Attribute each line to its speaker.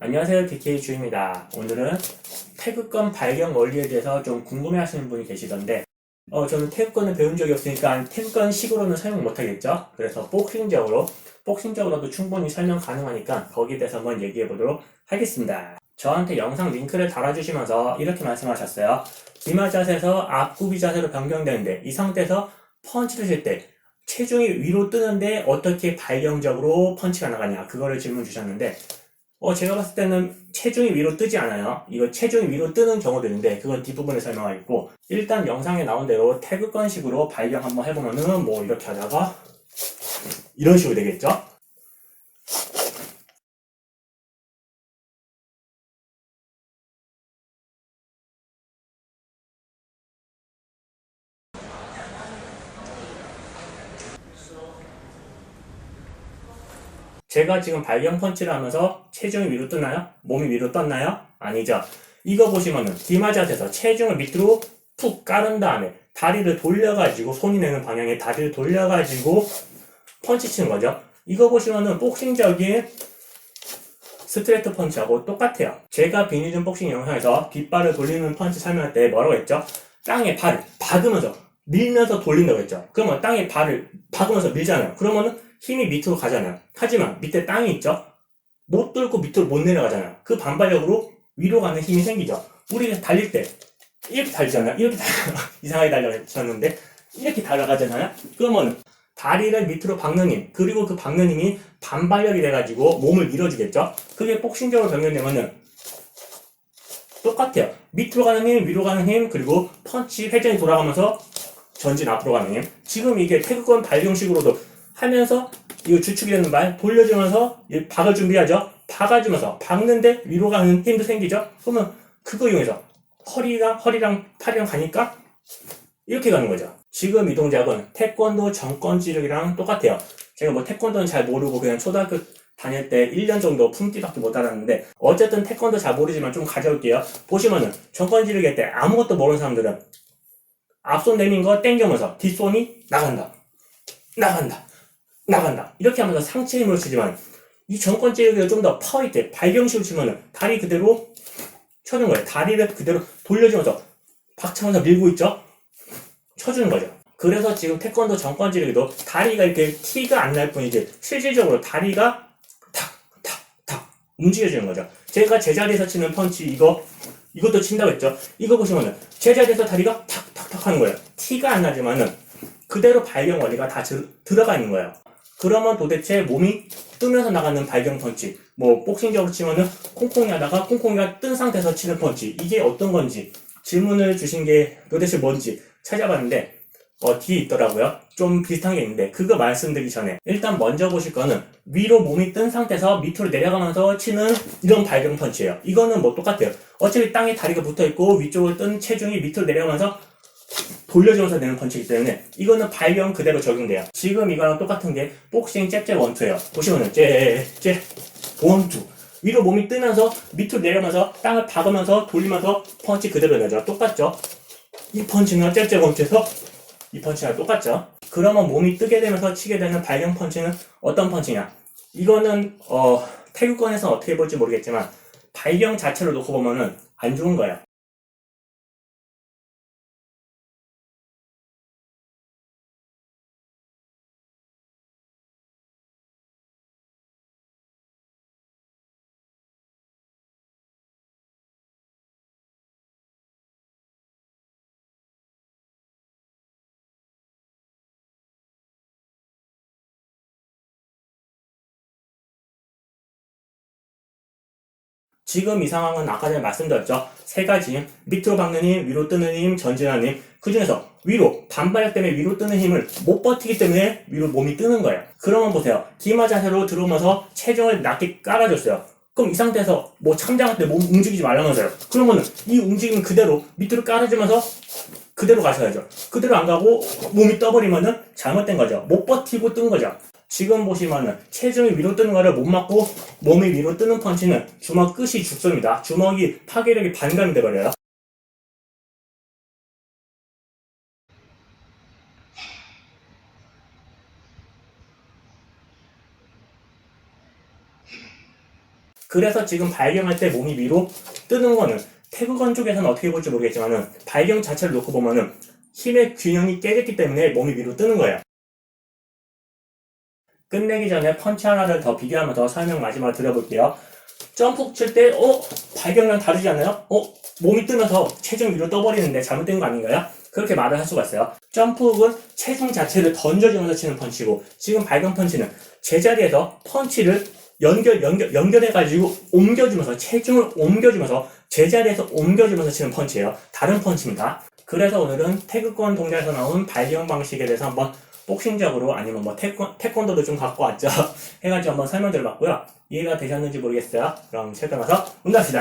Speaker 1: 안녕하세요. DK 주입니다. 오늘은 태극권 발견 원리에 대해서 좀 궁금해 하시는 분이 계시던데, 어, 저는 태극권을 배운 적이 없으니까 태극권 식으로는 설명 못 하겠죠? 그래서 복싱적으로, 복싱적으로도 충분히 설명 가능하니까 거기에 대해서 한번 얘기해 보도록 하겠습니다. 저한테 영상 링크를 달아주시면서 이렇게 말씀하셨어요. 기마 자세에서 앞구비 자세로 변경되는데 이 상태에서 펀치를 칠 때 체중이 위로 뜨는데 어떻게 발경적으로 펀치가 나가냐 그거를 질문 주셨는데 어 제가 봤을 때는 체중이 위로 뜨지 않아요. 이거 체중이 위로 뜨는 경우도 있는데 그건 뒷부분에 설명하겠고 일단 영상에 나온 대로 태극권식으로 발경 한번 해보면은 뭐 이렇게 하다가 이런 식으로 되겠죠 제가 지금 발경 펀치를 하면서 체중이 위로 뜨나요? 몸이 위로 떴나요? 아니죠. 이거 보시면은 기마 자세에서 체중을 밑으로 푹 깔은 다음에 다리를 돌려가지고 손이 내는 방향에 다리를 돌려가지고 펀치 치는 거죠. 이거 보시면은 복싱적인 스트레이트 펀치하고 똑같아요. 제가 비니즘 복싱 영상에서 뒷발을 돌리는 펀치 설명할 때 뭐라고 했죠? 땅에 발을 박으면서 밀면서 돌린다고 했죠. 그러면 땅에 발을 박으면서 밀잖아요. 그러면은 힘이 밑으로 가잖아요. 하지만 밑에 땅이 있죠? 못 뚫고 밑으로 못 내려가잖아요. 그 반발력으로 위로 가는 힘이 생기죠. 우리가 달릴 때 이렇게 달리잖아요. 이렇게 달려 이상하게 달려졌는데 이렇게 달려가잖아요. 그러면 다리를 밑으로 박는 힘 그리고 그 박는 힘이 반발력이 돼가지고 몸을 밀어주겠죠. 그게 복싱적으로 변경되면은 똑같아요. 밑으로 가는 힘, 위로 가는 힘, 그리고 펀치 회전이 돌아가면서 전진 앞으로 가는 힘. 지금 이게 태극권 발용식으로도 하면서 이거 주축이 되는 발 돌려주면서 이 박을 준비하죠. 박아주면서 박는데 위로 가는 힘도 생기죠. 그러면 그거 이용해서 허리가 허리랑 팔이랑 가니까 이렇게 가는 거죠. 지금 이 동작은 태권도 정권지력이랑 똑같아요. 제가 뭐 태권도는 잘 모르고 그냥 초등학교 다닐 때 1년 정도 품띠밖에 못 알았는데 어쨌든 태권도 잘 모르지만 좀 가져올게요. 보시면은 정권지력이 할때 아무것도 모르는 사람들은 앞손 내민 거 땡겨면서 뒷손이 나간다. 나간다. 나간다. 이렇게 하면서 상체 힘으로 치지만 이 정권지력이 좀더 파워 있게 발경식으로 치면은 다리 그대로 쳐주는 거예요. 다리를 그대로 돌려주면서 박차면서 밀고 있죠. 쳐주는 거죠. 그래서 지금 태권도 정권지력에도 다리가 이렇게 티가 안 날 뿐이지 실질적으로 다리가 탁, 탁, 탁 움직여주는 거죠. 제가 제자리에서 치는 펀치 이거 이것도 친다고 했죠. 이거 보시면은 제자리에서 다리가 탁, 탁, 탁 하는 거예요. 티가 안 나지만은 그대로 발경 원리가 다 들, 들어가 있는 거예요. 그러면 도대체 몸이 뜨면서 나가는 발경 펀치, 뭐 복싱적으로 치면은 콩콩이 하다가 콩콩이가 뜬 상태에서 치는 펀치, 이게 어떤 건지 질문을 주신 게 도대체 뭔지 찾아봤는데 어, 뒤에 있더라고요. 좀 비슷한 게 있는데 그거 말씀드리기 전에 일단 먼저 보실 거는 위로 몸이 뜬 상태에서 밑으로 내려가면서 치는 이런 발경 펀치예요. 이거는 뭐 똑같아요. 어차피 땅에 다리가 붙어 있고 위쪽을 뜬 체중이 밑으로 내려가면서 돌려주면서 내는 펀치이기 때문에 이거는 발경 그대로 적용돼요. 지금 이거랑 똑같은 게 복싱 잽잽 원투예요. 보시면은 잽잽 원투 위로 몸이 뜨면서 밑으로 내려가면서 땅을 박으면서 돌리면서 펀치 그대로 내죠. 똑같죠? 이 펀치는 잽잽 원투에서 이 펀치랑 똑같죠? 그러면 몸이 뜨게 되면서 치게 되는 발경 펀치는 어떤 펀치냐? 이거는 어, 태극권에서 어떻게 볼지 모르겠지만 발경 자체로 놓고 보면은 안 좋은 거예요. 지금 이 상황은 아까 전에 말씀드렸죠. 세 가지 힘, 밑으로 박는 힘, 위로 뜨는 힘, 전진하는 힘. 그 중에서 위로, 반발력 때문에 위로 뜨는 힘을 못 버티기 때문에 위로 몸이 뜨는 거예요. 그러면 보세요. 기마 자세로 들어오면서 체중을 낮게 깔아줬어요. 그럼 이 상태에서 뭐 참장할 때 몸 움직이지 말라면서요. 그러면은 이 움직임 그대로 밑으로 깔아주면서 그대로 가셔야죠. 그대로 안 가고 몸이 떠버리면은 잘못된 거죠. 못 버티고 뜬 거죠. 지금 보시면은 체중이 위로 뜨는 거를 못 맞고 몸이 위로 뜨는 펀치는 주먹 끝이 죽습니다. 주먹이 파괴력이 반감이 돼버려요. 그래서 지금 발경할 때 몸이 위로 뜨는 거는 태극권 쪽에서는 어떻게 볼지 모르겠지만은 발경 자체를 놓고 보면은 힘의 균형이 깨졌기 때문에 몸이 위로 뜨는 거예요. 끝내기 전에 펀치 하나를 더 비교하면서 설명 마지막으로 드려볼게요. 점프 칠 때, 어? 발경량 다르지 않나요? 어? 몸이 뜨면서 체중 위로 떠버리는데 잘못된 거 아닌가요? 그렇게 말을 할 수가 있어요. 점프는 체중 자체를 던져주면서 치는 펀치고, 지금 발경 펀치는 제자리에서 펀치를 연결, 연결, 연결해가지고 옮겨주면서, 체중을 옮겨주면서, 제자리에서 옮겨주면서 치는 펀치예요. 다른 펀치입니다. 그래서 오늘은 태극권 동작에서 나온 발경 방식에 대해서 한번 복싱적으로 아니면 뭐 태권, 태권도도 좀 갖고 왔죠. 해가지고 한번 설명드려봤고요. 이해가 되셨는지 모르겠어요. 그럼 실전 가서 운동합시다.